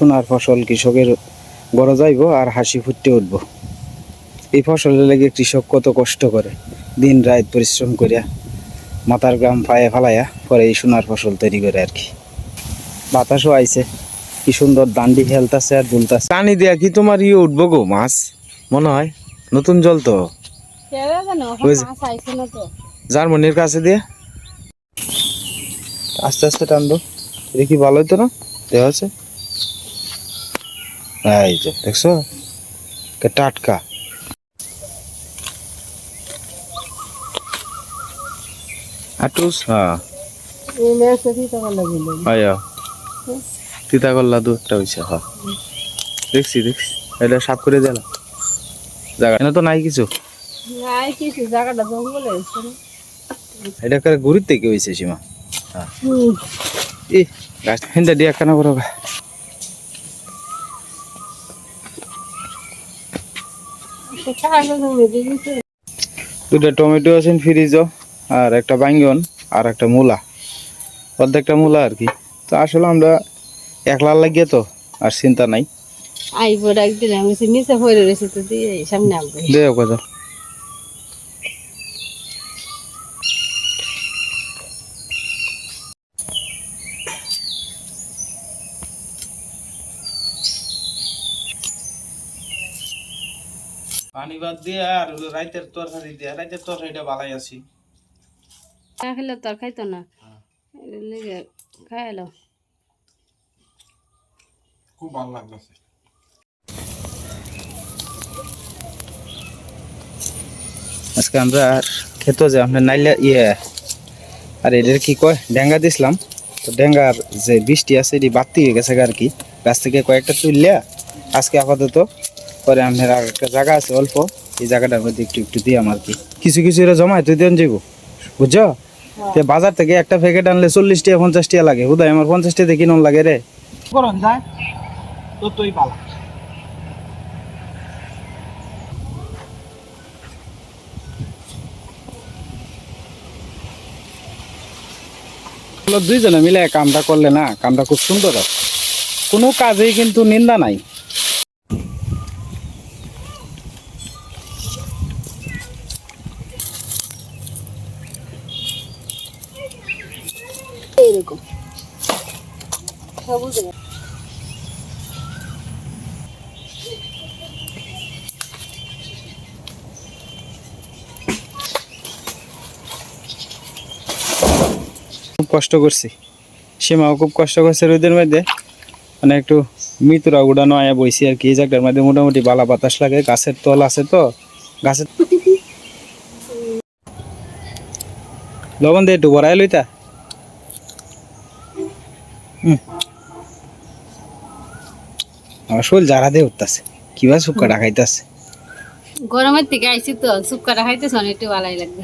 সোনার ফসল কৃষকের বড় যাইব আর হাসি ফুটতে উঠবো। এই ফসলের লেগে কৃষক কত কষ্ট করে দিন রাত পরিশ্রম করিয়া মাথার গ্রাম পায়ে ফালাইয়া পরে এই সোনার ফসল তৈরি করে আর কি। বাতাসও আইছে কি সুন্দর দান্ডি খেলতাছে আর দুলতাছে। পানি দিয়া কি তোমার ইয়ে উঠবো গো মাছ? মনে হয় নতুন জল তো। জার্মানির কাছে দিয়ে। আস্তে আস্তে টানবো দেখি কি তো না? দেওয়া আছে। এই যে দেখছ? টাটকা। আটুস? হ্যাঁ। তিতা করলা দু একটা হয়েছে হ্যাঁ। দেখছি দেখছি। এটা সাফ করে দিলাম জায়গা তো নাই কিছু। জায়গাটা জঙ্গলে এটা করে ঘুরির থেকে হয়েছে সীমা? হ্যাঁ। ই গাছ হিন্দা দিয়া কেন করো। দুটা টমেটো আছেন ফ্রিজও আর একটা বাইঙ্গন আর একটা মূলা। অর্ধেকটা মূলা আর কি। তো আসলে আমরা একলা লাগিয়ে তো আর চিন্তা নাই। আইবো ডাক দিলাম নিচে পড়ে রয়েছে তো দিয়ে সামনে আসবে দেও পানি বাদ দিয়ে আর রাইতের তরকারি দিয়ে রাইতের তরকারিটা বালাই আছি। না খেলে তো খাইতো না। এর লেগে খাইলো। খুব ভালো লাগতেছে। আজকে আমরা আর খেতো যে আমরা নাইলা ইয়ে আর এদের কি কয় ডেঙ্গা দিছিলাম। তো ডেঙ্গার যে বৃষ্টি আছে এটি বাড়তি হয়ে গেছে আর কি। গাছ থেকে কয়েকটা তুললে আজকে আপাতত পরে আমাদের আর একটা জায়গা আছে অল্প এই জায়গাটার মধ্যে একটু একটু দিই আমার কি। কিছু কিছু এরা জমায় তুই দেন যাইব। বুঝছ? তো বাজার থেকে একটা প্যাকেট আনলে চল্লিশ টাকা পঞ্চাশ টাকা লাগে। হুদায় আমার পঞ্চাশ টাকা কিনুন লাগে রে? করন যায় তো তুই পালা। দুইজনে মিলে কামটা করলে না কামটা খুব সুন্দর কোনো কাজেই কিন্তু নিন্দা নাই। সবুজ খুব কষ্ট করছি। সীমাও খুব কষ্ট করছে রোদের মধ্যে। মানে একটু মৃত্যুরা উড়ানো আয়া বইছি আর কি। এই মধ্যে মোটামুটি বালা বাতাস লাগে। গাছের তল আছে তো। গাছের লবণ দিয়ে একটু বড়াই লইতা। হুম। যারা দে উঠতাছে। কিবা শুক্কা খাইতেছে গরমের থেকে আইসি তো শুক্কাটা খাইতেছে অনেকটা ভালোই লাগবে।